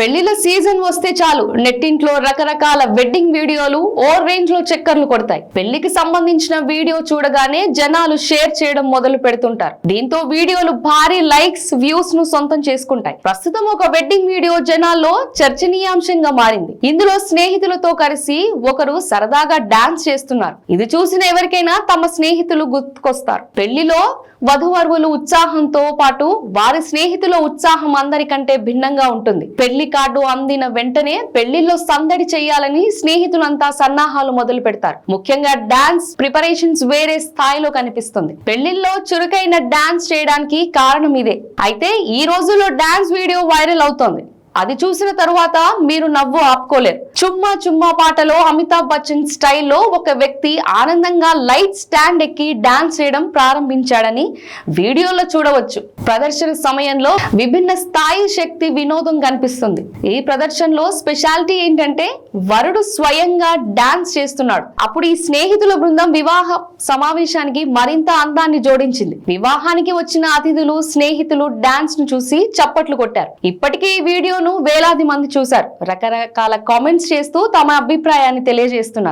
పెళ్ళిల season వస్తే చాలు. నెట్టింట్లో రకరకాల వెడ్డింగ్ వీడియోలు ఓ రేంజ్లో చక్కర్లు కొడతాయి. పెళ్ళికి సంబంధించిన వీడియో చూడగానే జనాలు షేర్ చేయడం మొదలు పెడుతుంటారు. దీంతో వీడియోలు భారీ లైక్స్ వ్యూస్ను సొంతం చేసుకుంటాయి. ప్రస్తుతం ఒక వెడ్డింగ్ వీడియో జనాల్లో చర్చనీయాంశంగా మారింది. ఇందులో స్నేహితులతో కలిసి ఒకరు సరదాగా డాన్స్ చేస్తున్నారు. ఇది చూసిన ఎవరికైనా తమ స్నేహితులు గుర్తుకొస్తారు. పెళ్ళిలో వధువరువులు ఉత్సాహంతో పాటు వారి స్నేహితుల ఉత్సాహం అందరికంటే భిన్నంగా ఉంటుంది. పెళ్ళి కార్డు అందిన వెంటనే పెళ్ళిలో సందడి చేయాలని స్నేహితులంతా సన్నాహాలు మొదలు పెడతారు. ముఖ్యంగా డాన్స్ ప్రిపరేషన్స్ వేరే స్థాయిలో కనిపిస్తుంది. పెళ్ళిల్లో చురుకైన డాన్స్ చేయడానికి కారణం ఇదే. అయితే ఈ రోజుల్లో డాన్స్ వీడియో వైరల్ అవుతోంది. అది చూసిన తరువాత మీరు నవ్వు ఆపుకోలేరు. చుమ్మా చుమ్మా పాటలో అమితాబ్ బచ్చన్ స్టైల్లో ఒక వ్యక్తి ఆనందంగా లైట్ స్టాండ్ ఎక్కి డాన్స్ చేయడం ప్రారంభించాడని వీడియోలో చూడవచ్చు. ప్రదర్శన సమయంలో విభిన్న స్థాయి శక్తి వినోదం కనిపిస్తుంది. ఈ ప్రదర్శనలో స్పెషాలిటీ ఏంటంటే వరుడు స్వయంగా డాన్స్ చేస్తున్నాడు. అప్పుడు ఈ స్నేహితుల బృందం వివాహ సమావేశానికి మరింత అందాన్ని జోడించింది. వివాహానికి వచ్చిన అతిథులు స్నేహితులు డాన్స్ను చూసి చప్పట్లు కొట్టారు. ఇప్పటికే ఈ వీడియోను వేలాది మంది చూశారు. రకరకాల కామెంట్స్ చేస్తూ తమ అభిప్రాయాన్ని తెలియజేస్తున్నారు.